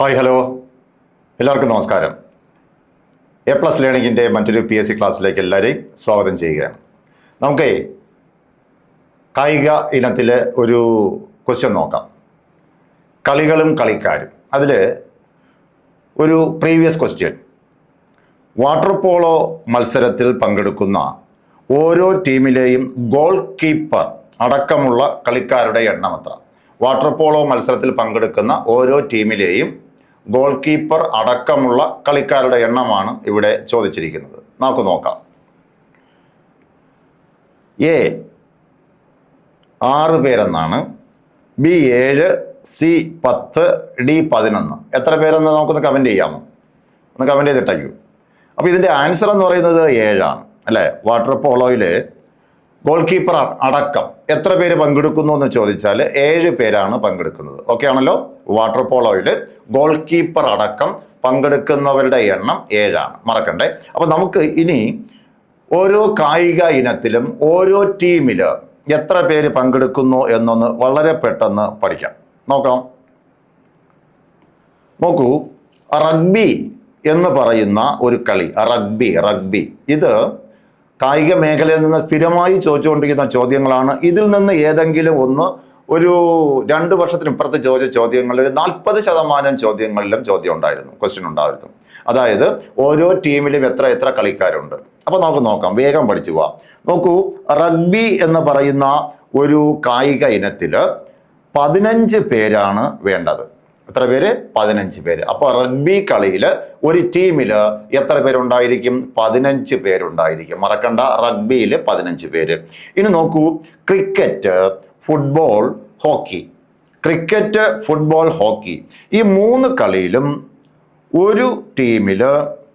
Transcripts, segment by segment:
Hi hello. എല്ലാവർക്കും നമസ്കാരം. A plus ലേണിങ്ങിന്റെ മറ്റൊരു പി എസ് സി ക്ലാസ്സിലേക്ക് എല്ലാവരെയും സ്വാഗതം ചെയ്യുകയാണ്. നമുക്ക് കായിക ഇനത്തിൽ ഒരു ക്വസ്റ്റ്യൻ നോക്കാം. കളികളും കളിക്കാരും. അതിൽ ഒരു പ്രീവിയസ് ക്വസ്റ്റ്യൻ വാട്ടർ പോളോ മത്സരത്തിൽ പങ്കെടുക്കുന്ന ഓരോ ടീമിലെയും ഗോൾ കീപ്പർ അടക്കമുള്ള കളിക്കാരുടെ എണ്ണം എത്ര? വാട്ടർ പോളോ മത്സരത്തിൽ പങ്കെടുക്കുന്ന ഓരോ ടീമിലെയും ഗോൾ കീപ്പർ അടക്കമുള്ള കളിക്കാരുടെ എണ്ണമാണ് ഇവിടെ ചോദിച്ചിരിക്കുന്നത്. നമുക്ക് നോക്കാം. എ ആറ് പേരെന്നാണ്. ബി ഏഴ് സി പത്ത് ഡി പതിനൊന്ന്. എത്ര പേരെന്ന് നമുക്കൊന്ന് കമന്റ് ചെയ്യാമോ? ഒന്ന് കമന്റ് ചെയ്തിട്ടയ്ക്കൂ അപ്പോൾ ഇതിന്റെ ആൻസർ എന്ന് പറയുന്നത് ഏഴാണ് അല്ലേ? വാട്ടർ പോളോയിൽ ഗോൾ കീപ്പർ അടക്കം എത്ര പേര് പങ്കെടുക്കുന്നു എന്ന് ചോദിച്ചാൽ ഏഴ് പേരാണ് പങ്കെടുക്കുന്നത്. ഓക്കെ ആണല്ലോ? വാട്ടർ പോളോയിൽ ഗോൾ കീപ്പർ അടക്കം പങ്കെടുക്കുന്നവരുടെ എണ്ണം ഏഴാണ്. മറക്കണ്ടേ? അപ്പോൾ നമുക്ക് ഇനി ഓരോ കായിക ഇനത്തിലും ഓരോ ടീമിൽ എത്ര പേര് പങ്കെടുക്കുന്നു എന്നൊന്ന് വളരെ പെട്ടെന്ന് പഠിക്കാം. നോക്കാം. നോക്കൂ. റഗ്ബി എന്ന് പറയുന്ന ഒരു കളി റഗ്ബി റഗ്ബി ഇത് കായിക മേഖലയിൽ നിന്ന് സ്ഥിരമായി ചോദിച്ചുകൊണ്ടിരിക്കുന്ന ചോദ്യങ്ങളാണ്. ഇതിൽ നിന്ന് ഏതെങ്കിലും ഒന്ന് ഒരു രണ്ട് വർഷത്തിനിപ്പുറത്ത് ചോദിച്ച ചോദ്യങ്ങളിൽ ഒരു നാൽപ്പത് ശതമാനം ചോദ്യങ്ങളിലും ചോദ്യം ഉണ്ടായിരുന്നു ക്വസ്റ്റ്യൻ ഉണ്ടായിരുന്നു. അതായത് ഓരോ ടീമിലും എത്ര എത്ര കളിക്കാരുണ്ട്. അപ്പോൾ നമുക്ക് നോക്കാം വേഗം പഠിച്ചു പോവാം. നോക്കൂ റഗ്ബി എന്ന് പറയുന്ന ഒരു കായിക ഇനത്തിൽ പതിനഞ്ച് പേരാണ് വേണ്ടത്. എത്ര പേര്? പതിനഞ്ച് പേര്. അപ്പോൾ റഗ്ബി കളിയിൽ ഒരു ടീമിൽ എത്ര പേരുണ്ടായിരിക്കും? പതിനഞ്ച് പേരുണ്ടായിരിക്കും. മറക്കണ്ട റഗ്ബിയിൽ പതിനഞ്ച് പേര്. ഇനി നോക്കൂ cricket football hockey cricket football hockey ഈ മൂന്ന് കളിയിലും ഒരു ടീമിൽ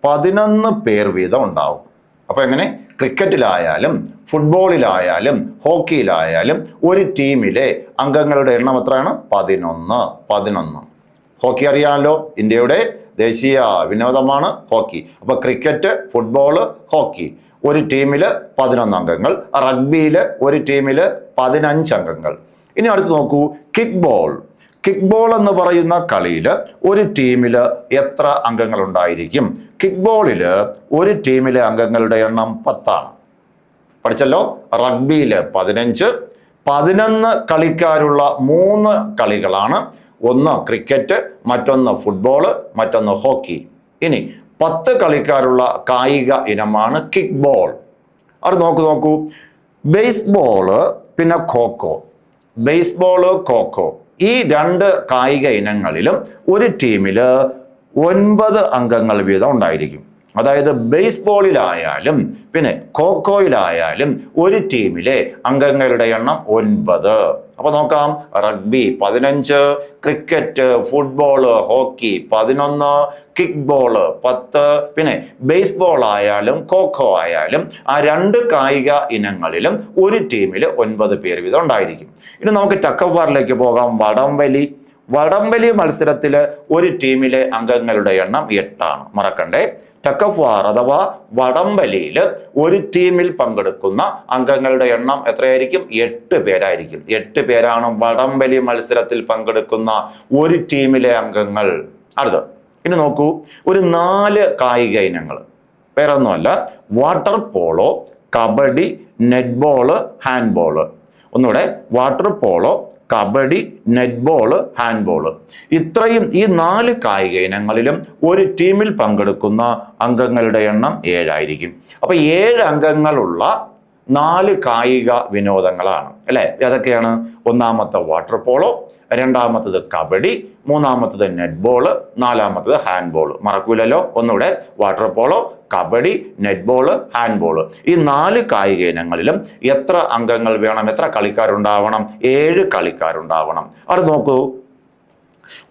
പതിനൊന്ന് പേർ വീതം ഉണ്ടാവും. അപ്പോൾ എങ്ങനെ? ക്രിക്കറ്റിലായാലും ഫുട്ബോളിലായാലും ഹോക്കിയിലായാലും ഒരു ടീമിലെ അംഗങ്ങളുടെ എണ്ണം എത്രയാണ്? പതിനൊന്ന്. പതിനൊന്ന്. ഹോക്കി അറിയാമല്ലോ ഇന്ത്യയുടെ ദേശീയ വിനോദമാണ് ഹോക്കി. അപ്പോൾ ക്രിക്കറ്റ് ഫുട്ബോൾ ഹോക്കി. ഒരു ടീമിൽ പതിനൊന്ന് അംഗങ്ങൾ. റഗ്ബിയിൽ ഒരു ടീമിൽ പതിനഞ്ച് അംഗങ്ങൾ. ഇനി അടുത്ത് നോക്കൂ. കിക്ക് ബോൾ കിക്ക് ബോൾ എന്ന് പറയുന്ന കളിയിൽ ഒരു ടീമിൽ എത്ര അംഗങ്ങൾ ഉണ്ടായിരിക്കും? കിക്ക് ബോളിൽ ഒരു ടീമിലെ അംഗങ്ങളുടെ എണ്ണം പത്താണ്. പഠിച്ചല്ലോ? റഗ്ബിയിൽ പതിനഞ്ച്. പതിനൊന്ന് കളിക്കാരുള്ള മൂന്ന് കളികളാണ് ഒന്ന് ക്രിക്കറ്റ് മറ്റൊന്ന് ഫുട്ബോൾ മറ്റൊന്ന് ഹോക്കി ഇനി പത്ത് കളിക്കാരുള്ള കായിക ഇനമാണ് കിക്ക് ബോൾ അത് നോക്കൂ നോക്കൂ. ബേസ്ബോൾ പിന്നെ ഖോഖോ. ബേസ്ബോൾ ഖോഖോ. ഈ രണ്ട് കായിക ഇനങ്ങളിലും ഒരു ടീമിൽ ഒൻപത് അംഗങ്ങൾ വീതം ഉണ്ടായിരിക്കും. അതായത് ബേസ്ബോളിലായാലും പിന്നെ ഖോഖോയിലായാലും ഒരു ടീമിലെ അംഗങ്ങളുടെ എണ്ണം ഒൻപത്. അപ്പോൾ നോക്കാം റഗ്ബി പതിനഞ്ച് ക്രിക്കറ്റ് ഫുട്ബോൾ ഹോക്കി പതിനൊന്ന് കിക്ക് ബോൾ പത്ത് പിന്നെ ബേസ്ബോൾ ആയാലും കോക്കോ ആയാലും ആ രണ്ട് കായിക ഇനങ്ങളിലും ഒരു ടീമിൽ ഒൻപത് പേര് വീതം ഉണ്ടായിരിക്കും. ഇനി നമുക്ക് ടക്കവാറിലേക്ക് പോകാം. വടംവലി വടംവലി മത്സരത്തിൽ ഒരു ടീമിലെ അംഗങ്ങളുടെ എണ്ണം എട്ടാണ്. മറക്കണ്ടേ? ടക്കഫ്വാർ അഥവാ വടംവലിയിൽ ഒരു ടീമിൽ പങ്കെടുക്കുന്ന അംഗങ്ങളുടെ എണ്ണം എത്രയായിരിക്കും? എട്ട് പേരായിരിക്കും. എട്ട് പേരാണ് വടംവലി മത്സരത്തിൽ പങ്കെടുക്കുന്ന ഒരു ടീമിലെ അംഗങ്ങൾ. അടുത്ത് ഇനി നോക്കൂ. ഒരു നാല് കായിക ഇനങ്ങൾ വേറെ ഒന്നുമല്ല water polo kabaddi netball handball. ഒന്നുകൂടെ water polo kabaddi netball handball ഇത്രയും ഈ നാല് കായിക ഇനങ്ങളിലും ഒരു ടീമിൽ പങ്കെടുക്കുന്ന അംഗങ്ങളുടെ എണ്ണം ഏഴായിരിക്കും. അപ്പോൾ ഏഴ് അംഗങ്ങളുള്ള നാല് കായിക വിനോദങ്ങളാണ്. അല്ലേ? ഏതൊക്കെയാണ് ഒന്നാമത്തെ വാട്ടർ പോളോ രണ്ടാമത്തത് കബഡി മൂന്നാമത്തത് നെറ്റ്ബോൾ നാലാമത്തത് ഹാൻഡ്ബോൾ മറക്കൂലല്ലോ? ഒന്നുകൂടെ water polo kabaddi netball handball ഈ നാല് കായിക ഇനങ്ങളിലും എത്ര അംഗങ്ങൾ വേണം എത്ര കളിക്കാരുണ്ടാവണം ഏഴ് കളിക്കാരുണ്ടാവണം. അത് നോക്കൂ.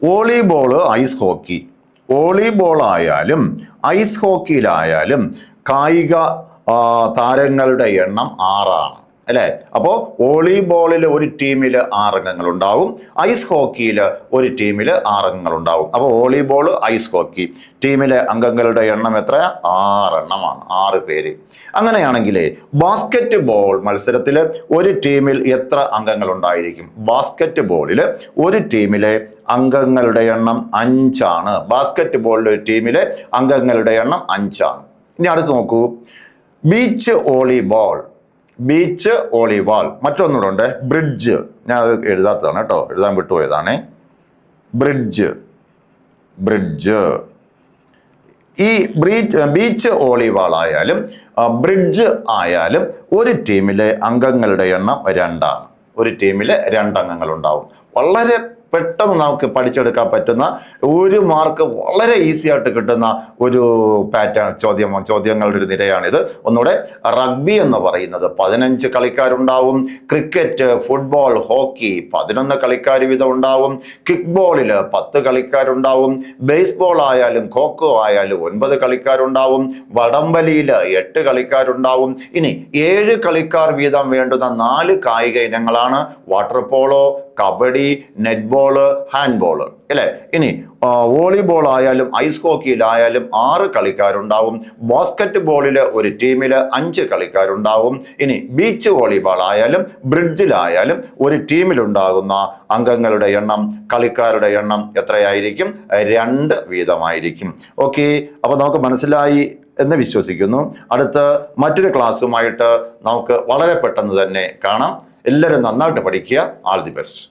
Volleyball ice hockey. വോളിബോൾ ആയാലും ഐസ് ഹോക്കിയിലായാലും കായിക താരങ്ങളുടെ എണ്ണം ആറാണ്. അല്ലേ? അപ്പോൾ വോളിബോളിൽ ഒരു ടീമിൽ ആറംഗങ്ങൾ ഉണ്ടാവും ഐസ് ഹോക്കിയിൽ ഒരു ടീമിൽ ആറംഗങ്ങൾ ഉണ്ടാവും അപ്പോൾ വോളിബോൾ ഐസ് ഹോക്കി ടീമിലെ അംഗങ്ങളുടെ എണ്ണം എത്ര? ആറെണ്ണമാണ് ആറ് പേര്. അങ്ങനെയാണെങ്കിൽ ബാസ്ക്കറ്റ് ബോൾ മത്സരത്തിൽ ഒരു ടീമിൽ എത്ര അംഗങ്ങൾ ഉണ്ടായിരിക്കും ബാസ്ക്കറ്റ് ബോളിൽ ഒരു ടീമിലെ അംഗങ്ങളുടെ എണ്ണം അഞ്ചാണ്. ബാസ്ക്കറ്റ് ബോളിലെ ഒരു ടീമിലെ അംഗങ്ങളുടെ എണ്ണം അഞ്ചാണ്. ഇനി അടുത്ത് നോക്കൂ. ബീച്ച് വോളിബോൾ ബീച്ച് വോളിബോൾ മറ്റൊന്നുകൂടെ ബ്രിഡ്ജ് ഞാൻ അത് എഴുതാത്തതാണ് കേട്ടോ. എഴുതാൻ വിട്ടുപോയതാണ്. ബ്രിഡ്ജ് ബ്രിഡ്ജ് ഈ ബ്രീച്ച് ബീച്ച് വോളിബോൾ ആയാലും ബ്രിഡ്ജ് ആയാലും ഒരു ടീമിലെ അംഗങ്ങളുടെ എണ്ണം രണ്ടാണ്. ഒരു ടീമിൽ രണ്ടംഗങ്ങൾ ഉണ്ടാവും വളരെ പെട്ടെന്ന് നമുക്ക് പഠിച്ചെടുക്കാൻ പറ്റുന്ന ഒരു മാർക്ക് വളരെ ഈസി ആയിട്ട് കിട്ടുന്ന ഒരു പാറ്റേൺ ചോദ്യം ചോദ്യങ്ങളുടെ ഒരു നിരയാണിത്. ഒന്നുകൂടെ റഗ്ബി എന്ന് പറയുന്നത് പതിനഞ്ച് കളിക്കാരുണ്ടാവും ക്രിക്കറ്റ് ഫുട്ബോൾ ഹോക്കി പതിനൊന്ന് കളിക്കാർ വീതം ഉണ്ടാവും കിക്ക് ബോളിൽ പത്ത് കളിക്കാരുണ്ടാവും ബേസ്ബോൾ ആയാലും ഖോഖോ ആയാലും ഒൻപത് കളിക്കാരുണ്ടാവും വടംവലിയിൽ എട്ട് കളിക്കാരുണ്ടാവും. ഇനി ഏഴ് കളിക്കാർ വീതം വേണ്ടുന്ന നാല് കായിക ഇനങ്ങളാണ്. Water polo kabaddi netball handball അല്ലേ? ഇനി വോളിബോൾ ആയാലും ഐസ് ഹോക്കിയിലായാലും ആറ് കളിക്കാരുണ്ടാവും. ബാസ്കറ്റ് ബോളിൽ ഒരു ടീമിൽ അഞ്ച് കളിക്കാരുണ്ടാവും. ഇനി ബീച്ച് വോളിബോൾ ആയാലും ബ്രിഡ്ജിലായാലും ഒരു ടീമിലുണ്ടാകുന്ന അംഗങ്ങളുടെ എണ്ണം കളിക്കാരുടെ എണ്ണം എത്രയായിരിക്കും? രണ്ട് വീതമായിരിക്കും. ഓക്കെ അപ്പോൾ നമുക്ക് മനസ്സിലായി എന്ന് വിശ്വസിക്കുന്നു. അടുത്ത മറ്റൊരു ക്ലാസ്സുമായിട്ട് നമുക്ക് വളരെ പെട്ടെന്ന് തന്നെ കാണാം. എല്ലാവരും നന്നായിട്ട് പഠിക്കുക. All the best